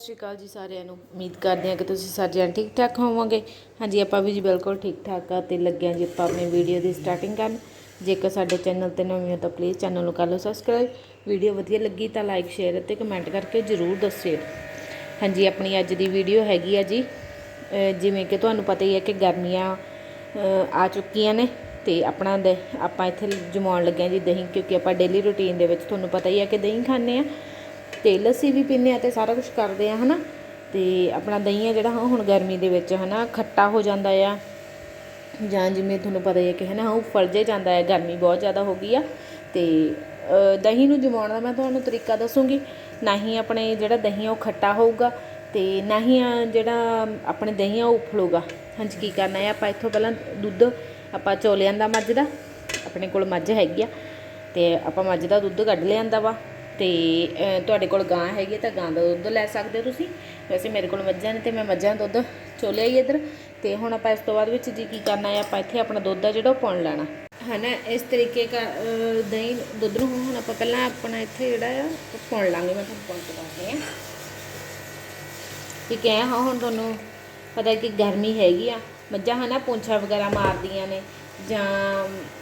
ਸਤਿ ਸ਼੍ਰੀ ਅਕਾਲ ਜੀ ਸਾਰਿਆਂ ਨੂੰ। ਉਮੀਦ ਕਰਦੇ ਹਾਂ ਕਿ ਤੁਸੀਂ ਸਾਰੇ ਜਣ ਠੀਕ ਠਾਕ ਹੋਵੋਗੇ। ਹਾਂਜੀ, ਆਪਾਂ ਵੀ ਜੀ ਬਿਲਕੁਲ ਠੀਕ ਠਾਕ ਆ ਤੇ ਲੱਗਿਆ ਜੀ ਆਪਾਂ ਆਪਣੀ ਵੀਡੀਓ ਦੀ ਸਟਾਰਟਿੰਗ ਕਰਨ। ਜੇਕਰ ਸਾਡੇ ਚੈਨਲ ਤੇ ਨਵੇਂ ਹੋ ਤਾਂ ਪਲੀਜ਼ ਚੈਨਲ ਨੂੰ ਕਰ ਲਓ ਸਬਸਕ੍ਰਾਈਬ ਵੀਡੀਓ ਵਧੀਆ ਲੱਗੀ ਤਾਂ ਲਾਈਕ ਸ਼ੇਅਰ ਅਤੇ ਕਮੈਂਟ ਕਰਕੇ ਜਰੂਰ ਦੱਸਿਓ। ਹਾਂਜੀ, ਆਪਣੀ ਅੱਜ ਦੀ ਵੀਡੀਓ ਹੈਗੀ ਆ ਜੀ ਜਿਵੇਂ ਕਿ ਤੁਹਾਨੂੰ ਪਤਾ ਹੀ ਹੈ ਕਿ ਗਰਮੀਆਂ ਆ ਚੁੱਕੀਆਂ ਨੇ ਤੇ ਆਪਣਾ ਦ ਆਪਾਂ ਇੱਥੇ ਜਮਾਉਣ ਲੱਗੇ ਹਾਂ ਜੀ ਦਹੀਂ, ਕਿਉਂਕਿ ਆਪਾਂ ਡੇਲੀ ਰੁਟੀਨ ਦੇ ਵਿੱਚ ਤੁਹਾਨੂੰ ਪਤਾ ਹੀ ਹੈ ਕਿ ਦਹੀਂ ਖਾਂਦੇ ਆ ਤੇ ਲੱਸੀ ਵੀ ਪੀਂਦੇ ਆ ਤੇ ਸਾਰਾ ਕੁਝ ਕਰਦੇ ਆ, ਹਨਾ? ਤੇ ਆਪਣਾ ਦਹੀਂ ਆ ਜਿਹੜਾ ਹੁਣ ਗਰਮੀ ਦੇ ਵਿੱਚ, ਹਨਾ, ਖੱਟਾ ਹੋ ਜਾਂਦਾ ਆ। ਜਾਂ ਜਿਵੇਂ ਤੁਹਾਨੂੰ ਪਤਾ ਹੀ ਹੈ ਕਿ, ਹਨਾ, ਉਹ ਫਲਜੇ ਜਾਂਦਾ ਹੈ ਗਰਮੀ ਬਹੁਤ ਜ਼ਿਆਦਾ ਹੋ ਗਈ ਆ। ਤੇ ਦਹੀਂ ਨੂੰ ਜਮਾਉਣ ਦਾ ਮੈਂ ਤੁਹਾਨੂੰ ਤਰੀਕਾ ਦੱਸੂਗੀ। ਨਾ ਹੀ ਆਪਣੇ ਜਿਹੜਾ ਦਹੀਂ ਆ, ਉਹ ਖੱਟਾ ਹੋਊਗਾ ਤੇ ਨਾ ਹੀ ਜਿਹੜਾ ਆਪਣੇ ਦਹੀਂ ਆ, ਉਹ ਉਫਲੂਗਾ। ਹਾਂਜੀ, ਕੀ ਕਰਨਾ ਹੈ ਆਪਾਂ ਇੱਥੋਂ ਪਹਿਲਾਂ ਦੁੱਧ, ਆਪਾਂ ਚੋ ਲਿਆਂਦਾ ਮੱਝ ਦਾ। ਆਪਣੇ ਕੋਲ ਮੱਝ ਹੈਗੀ ਆ। ਤੇ ਆਪਾਂ ਮੱਝ ਦਾ ਦੁੱਧ ਕੱਢ ਲਿਆਂਦਾ ਵਾ। ਤੇ ਤੁਹਾਡੇ ਕੋਲ ਗਾਂ ਹੈਗੀ ਹੈ ਤਾਂ ਗਾਂ ਦਾ ਦੁੱਧ ਲੈ ਸਕਦੇ ਹੋ ਤੁਸੀਂ। ਵੈਸੇ ਮੇਰੇ ਕੋਲ ਮੱਝਾਂ ਨੇ ਤੇ ਮੈਂ ਮੱਝਾਂ ਦਾ ਦੁੱਧ ਚੋਲਿਆ ਹੀ ਇੱਧਰ। ਤੇ ਹੁਣ ਆਪਾਂ ਇਸ ਤੋਂ ਬਾਅਦ ਵਿੱਚ ਜੀ ਕੀ ਕਰਨਾ ਹੈ, ਆਪਾਂ ਇੱਥੇ ਆਪਣਾ ਦੁੱਧ ਆ ਜਿਹੜਾ ਉਹ ਪਾਉਣ ਲੈਣਾ। ਹਨਾ, ਇਸ ਤਰੀਕੇ ਕਾ ਦਹੀਂ ਦੁੱਧ ਨੂੰ ਹੁਣ ਆਪਾਂ ਪਹਿਲਾਂ ਆਪਣਾ ਇੱਥੇ ਜਿਹੜਾ ਆ, ਉਹ ਪਾਉਣ ਲਾਂਗੇ। ਮੈਂ ਤੁਹਾਨੂੰ ਪਾਉਣ ਕੇ ਦੱਸਦੀ ਹਾਂ। ਠੀਕ ਹੈ, ਹਾਂ, ਹੁਣ ਤੁਹਾਨੂੰ ਪਤਾ ਕਿ ਗਰਮੀ ਹੈਗੀ ਆ। ਮੱਝਾਂ, ਹਨਾ, ਪੂੰਛਾਂ ਵਗੈਰਾ ਮਾਰਦੀਆਂ ਨੇ। ਜਾਂ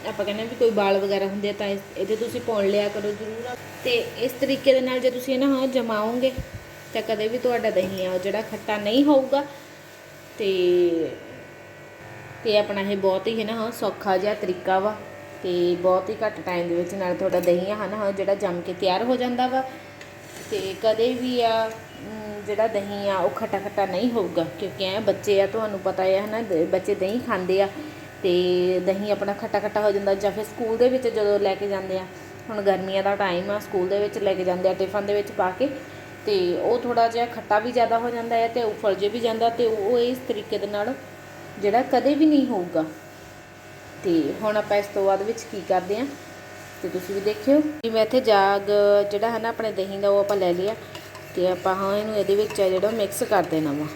ਆਪਾਂ ਕਹਿੰਦੇ ਵੀ ਕੋਈ ਵਾਲ ਵਗੈਰਾ ਹੁੰਦੇ ਆ ਤਾਂ ਇਹਦੇ ਤੁਸੀਂ ਪਾਉਣ ਲਿਆ ਕਰੋ ਜ਼ਰੂਰ। ਤੇ ਇਸ ਤਰੀਕੇ ਦੇ ਨਾਲ ਜੇ ਤੁਸੀਂ ਇਹਨਾਂ ਹਾਂ ਜਮਾਓਗੇ, ਤਾਂ ਕਦੇ ਵੀ ਤੁਹਾਡਾ ਦਹੀਂ ਆ ਉਹ ਜਿਹੜਾ ਖੱਟਾ ਨਹੀਂ ਹੋਊਗਾ, ਤੇ ਤੇ ਆਪਣਾ ਇਹ ਬਹੁਤ ਹੀ ਹੈ ਨਾ ਸੌਖਾ ਜਿਹਾ ਤਰੀਕਾ ਵਾ, ਤੇ ਬਹੁਤ ਹੀ ਘੱਟ ਟਾਈਮ ਦੇ ਵਿੱਚ ਨਾਲ ਤੁਹਾਡਾ ਦਹੀਂ ਆ, ਹਨਾ ਹਾਂ ਜਿਹੜਾ ਜੰਮ ਕੇ ਤਿਆਰ ਹੋ ਜਾਂਦਾ ਵਾ। ਤੇ ਕਦੇ ਵੀ ਆ ਜਿਹੜਾ ਦਹੀਂ ਆ, ਉਹ ਖੱਟਾ ਖੱਟਾ ਨਹੀਂ ਹੋਊਗਾ, ਕਿਉਂਕਿ ਐ ਬੱਚੇ ਆ, ਤੁਹਾਨੂੰ ਪਤਾ ਹੈ ਹਨਾ ਬੱਚੇ ਦਹੀਂ ਖਾਂਦੇ ਆ। ਅਤੇ ਦਹੀਂ ਆਪਣਾ ਖੱਟਾ ਖੱਟਾ ਹੋ ਜਾਂਦਾ ਜਾਂ ਫਿਰ ਸਕੂਲ ਦੇ ਵਿੱਚ ਜਦੋਂ ਲੈ ਕੇ ਜਾਂਦੇ ਆ, ਹੁਣ ਗਰਮੀਆਂ ਦਾ ਟਾਈਮ ਆ, ਸਕੂਲ ਦੇ ਵਿੱਚ ਲੈ ਕੇ ਜਾਂਦੇ ਆ ਟਿਫਨ ਦੇ ਵਿੱਚ ਪਾ ਕੇ ਅਤੇ ਉਹ ਥੋੜ੍ਹਾ ਜਿਹਾ ਖੱਟਾ ਵੀ ਜ਼ਿਆਦਾ ਹੋ ਜਾਂਦਾ ਹੈ ਤੇ ਉਫਲ ਜੇ ਵੀ ਜਾਂਦਾ ਅਤੇ ਉਹ ਇਸ ਤਰੀਕੇ ਦੇ ਨਾਲ ਜਿਹੜਾ ਕਦੇ ਵੀ ਨਹੀਂ ਹੋਊਗਾ। ਅਤੇ ਹੁਣ ਆਪਾਂ ਇਸ ਤੋਂ ਬਾਅਦ ਵਿੱਚ ਕੀ ਕਰਦੇ ਹਾਂ ਤੇ ਤੁਸੀਂ ਵੀ ਦੇਖਿਓ। ਜਿਵੇਂ ਇੱਥੇ ਜਾਗ ਜਿਹੜਾ ਹੈ ਨਾ ਆਪਣੇ ਦਹੀਂ ਦਾ ਉਹ ਆਪਾਂ ਲੈ ਲਿਆ ਤੇ ਆਪਾਂ ਹਾਂ ਇਹਨੂੰ ਇਹਦੇ ਵਿੱਚ ਜਿਹੜਾ ਮਿਕਸ ਕਰ ਦੇਣਾ ਵਾ।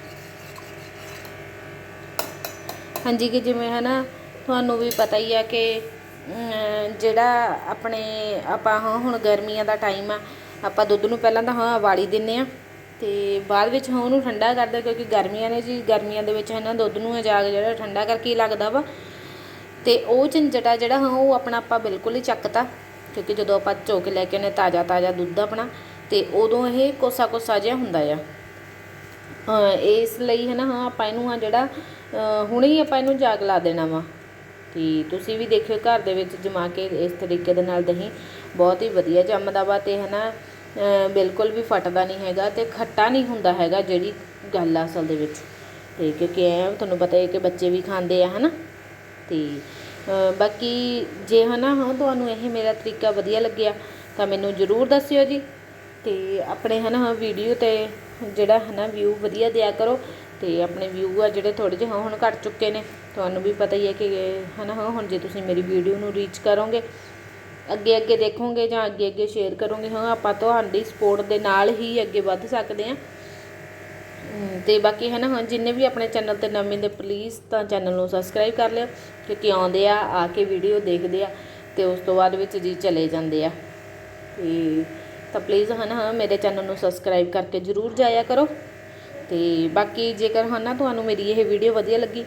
ਹਾਂਜੀ, ਕਿ ਜਿਵੇਂ ਹੈ ਨਾ ਤੁਹਾਨੂੰ ਵੀ ਪਤਾ ਹੀ ਆ ਕਿ ਜਿਹੜਾ ਆਪਣੇ ਆਪਾਂ, ਹਾਂ, ਹੁਣ ਗਰਮੀਆਂ ਦਾ ਟਾਈਮ ਆ, ਆਪਾਂ ਦੁੱਧ ਨੂੰ ਪਹਿਲਾਂ ਤਾਂ, ਹਾਂ ਉਬਾਲੀ ਦਿੰਨੇ ਆ, ਤੇ ਬਾਅਦ ਵਿੱਚ, ਹਾਂ, ਉਹਨੂੰ ਠੰਡਾ ਕਰਦੇ ਕਿਉਂਕਿ ਗਰਮੀਆਂ ਨੇ ਜੀ, ਗਰਮੀਆਂ ਦੇ ਵਿੱਚ ਹੈ ਨਾ ਦੁੱਧ ਨੂੰ ਜਾਗ ਜਿਹੜਾ, ਠੰਡਾ ਕਰਕੇ ਹੀ ਲੱਗਦਾ ਵਾ, ਤੇ ਉਹ ਝੰਜਟਾ ਜਿਹੜਾ, ਹਾਂ, ਉਹ ਆਪਣਾ ਆਪਾਂ ਬਿਲਕੁਲ ਹੀ ਚੱਕਤਾ, ਕਿਉਂਕਿ ਜਦੋਂ ਆਪਾਂ ਚੋ ਕੇ ਲੈ ਕੇ ਆਉਂਦੇ ਤਾਜ਼ਾ ਤਾਜ਼ਾ ਦੁੱਧ ਆਪਣਾ, ਤੇ ਉਦੋਂ ਇਹ ਕੋਸਾ ਕੋਸਾ ਜਿਹਾ ਹੁੰਦਾ ਆ। ਇਸ ਲਈ ਹੈ ਨਾ ਹਾਂ, ਆਪਾਂ ਇਹਨੂੰ ਆ ਜਿਹੜਾ ਹੁਣੇ ਹੀ ਆਪਾਂ ਇਹਨੂੰ ਜਾਗ ਲਾ ਦੇਣਾ ਵਾ। ਤੇ ਤੁਸੀਂ ਵੀ ਦੇਖਿਓ ਘਰ ਦੇ ਵਿੱਚ ਜਮਾ ਕੇ ਇਸ ਤਰੀਕੇ ਦੇ ਨਾਲ ਦਹੀਂ। ਬਹੁਤ ਹੀ ਵਧੀਆ ਜੰਮਦਾ ਵਾ ਤੇ ਹੈ ਨਾ ਬਿਲਕੁਲ ਵੀ ਫਟਦਾ ਨਹੀਂ ਹੈਗਾ ਤੇ ਖੱਟਾ ਨਹੀਂ ਹੁੰਦਾ ਹੈਗਾ ਜਿਹੜੀ ਗੱਲ ਆ ਅਸਲ ਦੇ ਵਿੱਚ। ਤੇ ਕਿਉਂਕਿ ਐ ਤੁਹਾਨੂੰ ਪਤਾ ਹੈ ਕਿ ਬੱਚੇ ਵੀ ਖਾਂਦੇ ਆ ਹਨਾ। ਤੇ ਅ, ਬਾਕੀ ਜੇ ਹਨਾ ਹਾਂ ਤੁਹਾਨੂੰ ਇਹ ਮੇਰਾ ਤਰੀਕਾ ਵਧੀਆ ਲੱਗਿਆ ਤਾਂ ਮੈਨੂੰ ਜਰੂਰ ਦੱਸਿਓ ਜੀ। ਤੇ ਆਪਣੇ ਹਨਾ ਵੀਡੀਓ ਤੇ ਜਿਹੜਾ ਹਨਾ ਵਿਊ ਵਧੀਆ ਦਿਆ ਕਰੋ। ਅਤੇ ਆਪਣੇ ਵਿਊ ਆ ਜਿਹੜੇ ਥੋੜ੍ਹੇ ਜਿਹੇ ਹੁਣ ਘੱਟ ਚੁੱਕੇ ਨੇ। ਤੁਹਾਨੂੰ ਵੀ ਪਤਾ ਹੀ ਹੈ ਕਿ ਹਨਾ ਹਾਂ ਹੁਣ ਜੇ ਤੁਸੀਂ ਮੇਰੀ ਵੀਡੀਓ ਨੂੰ ਰੀਚ ਕਰੋਗੇ ਅੱਗੇ ਅੱਗੇ ਦੇਖੋਗੇ ਜਾਂ ਅੱਗੇ ਅੱਗੇ ਸ਼ੇਅਰ ਕਰੋਗੇ ਹਾਂ ਆਪਾਂ ਤੁਹਾਡੀ ਸਪੋਰਟ ਦੇ ਨਾਲ ਹੀ ਅੱਗੇ ਵੱਧ ਸਕਦੇ ਹਾਂ। ਹਮ, ਤੇ ਬਾਕੀ ਹੈ ਨਾ ਹਾਂ ਜਿੰਨੇ ਵੀ ਆਪਣੇ ਚੈਨਲ ਤੇ ਨਵੇਂ ਦੇ ਪਲੀਜ਼ ਤਾਂ ਚੈਨਲ ਨੂੰ ਸਬਸਕ੍ਰਾਈਬ ਕਰ ਲਿਓ ਕਿਉਂਕਿ ਆਉਂਦੇ ਆ ਆ ਕੇ ਵੀਡੀਓ ਦੇਖਦੇ ਆ ਤੇ ਉਸ ਤੋਂ ਬਾਅਦ ਵਿੱਚ ਜੀ ਚਲੇ ਜਾਂਦੇ ਆ। ਤੇ ਤਾਂ ਪਲੀਜ਼ ਹੈ ਨਾ ਮੇਰੇ ਚੈਨਲ ਨੂੰ ਸਬਸਕ੍ਰਾਈਬ ਕਰਕੇ ਜਰੂਰ ਜਾਇਆ ਕਰੋ। ਤੇ ਬਾਕੀ ਜੇਕਰ ਹੈ ਨਾ ਤੁਹਾਨੂੰ ਮੇਰੀ ਇਹ ਵੀਡੀਓ ਵਧੀਆ ਲੱਗੀ,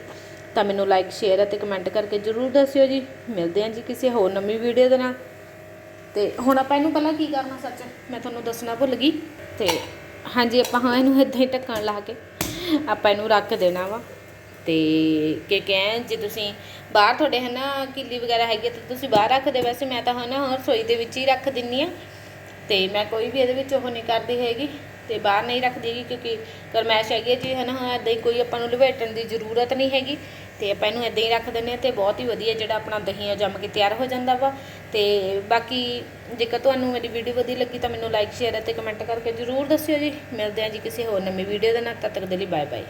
ਤਾਂ ਮੈਨੂੰ ਲਾਈਕ ਸ਼ੇਅਰ ਅਤੇ ਕਮੈਂਟ ਕਰਕੇ ਜਰੂਰ ਦੱਸਿਓ ਜੀ। ਮਿਲਦੇ ਹਾਂ ਜੀ ਕਿਸੇ ਹੋਰ ਨਵੀਂ ਵੀਡੀਓ ਦੇ ਨਾਲ। ਤੇ ਹੁਣ ਆਪਾਂ ਇਹਨੂੰ ਪਹਿਲਾਂ ਕੀ ਕਰਨਾ ਸੱਚ? ਮੈਂ ਤੁਹਾਨੂੰ ਦੱਸਣਾ ਭੁੱਲ ਗਈ। ਤੇ ਹਾਂਜੀ, ਆਪਾਂ ਹਾਂ ਇਹਨੂੰ ਇੱਦਾਂ ਹੀ ਢੱਕਣ ਲਾ ਕੇ ਆਪਾਂ ਇਹਨੂੰ ਰੱਖ ਦੇਣਾ ਵਾ। ਤੇ ਕਿ ਕਹਿ ਜੇ ਤੁਸੀਂ ਬਾਹਰ ਤੁਹਾਡੇ ਹੈ ਨਾ ਕਿੱਲੀ ਵਗੈਰਾ ਹੈਗੀ ਆ, ਤਾਂ ਤੁਸੀਂ ਬਾਹਰ ਰੱਖਦੇ ਵੈਸੇ ਮੈਂ ਤਾਂ ਹੈ ਨਾ ਰਸੋਈ ਦੇ ਵਿੱਚ ਹੀ ਰੱਖ ਦਿੰਨੀ ਆ। ਤੇ ਮੈਂ ਕੋਈ ਵੀ ਇਹਦੇ ਵਿੱਚ ਉਹ ਨਹੀਂ ਕਰਦੀ ਹੈਗੀ। ਤੇ ਬਾਹਰ ਨਹੀਂ ਰੱਖਦੀ ਹੈਗੀ ਕਿਉਂਕਿ ਗਰਮੈਸ਼ ਹੈਗੀ ਹੈ ਜੀ ਹੈ ਨਾ ਇੱਦਾਂ ਹੀ ਕੋਈ ਆਪਾਂ ਨੂੰ ਲਵੇਟਣ ਦੀ ਜ਼ਰੂਰਤ ਨਹੀਂ ਹੈਗੀ। ਤੇ ਆਪਾਂ ਇਹਨੂੰ ਇੱਦਾਂ ਹੀ ਰੱਖ ਦਿੰਦੇ ਹਾਂ ਤੇ ਬਹੁਤ ਹੀ ਵਧੀਆ ਜਿਹੜਾ ਆਪਣਾ ਦਹੀਂ ਆ ਜੰਮ ਕੇ ਤਿਆਰ ਹੋ ਜਾਂਦਾ ਵਾ। ਤੇ ਬਾਕੀ ਜੇਕਰ ਤੁਹਾਨੂੰ ਮੇਰੀ ਵੀਡੀਓ ਵਧੀਆ ਲੱਗੀ ਤਾਂ ਮੈਨੂੰ ਲਾਈਕ ਸ਼ੇਅਰ ਅਤੇ ਕਮੈਂਟ ਕਰਕੇ ਜ਼ਰੂਰ ਦੱਸਿਓ ਜੀ। ਮਿਲਦੇ ਹਾਂ ਜੀ ਕਿਸੇ ਹੋਰ ਨਵੀਂ ਵੀਡੀਓ ਦੇ ਨਾਲ, ਤਦ ਤੱਕ ਦੇ ਲਈ ਬਾਏ ਬਾਏ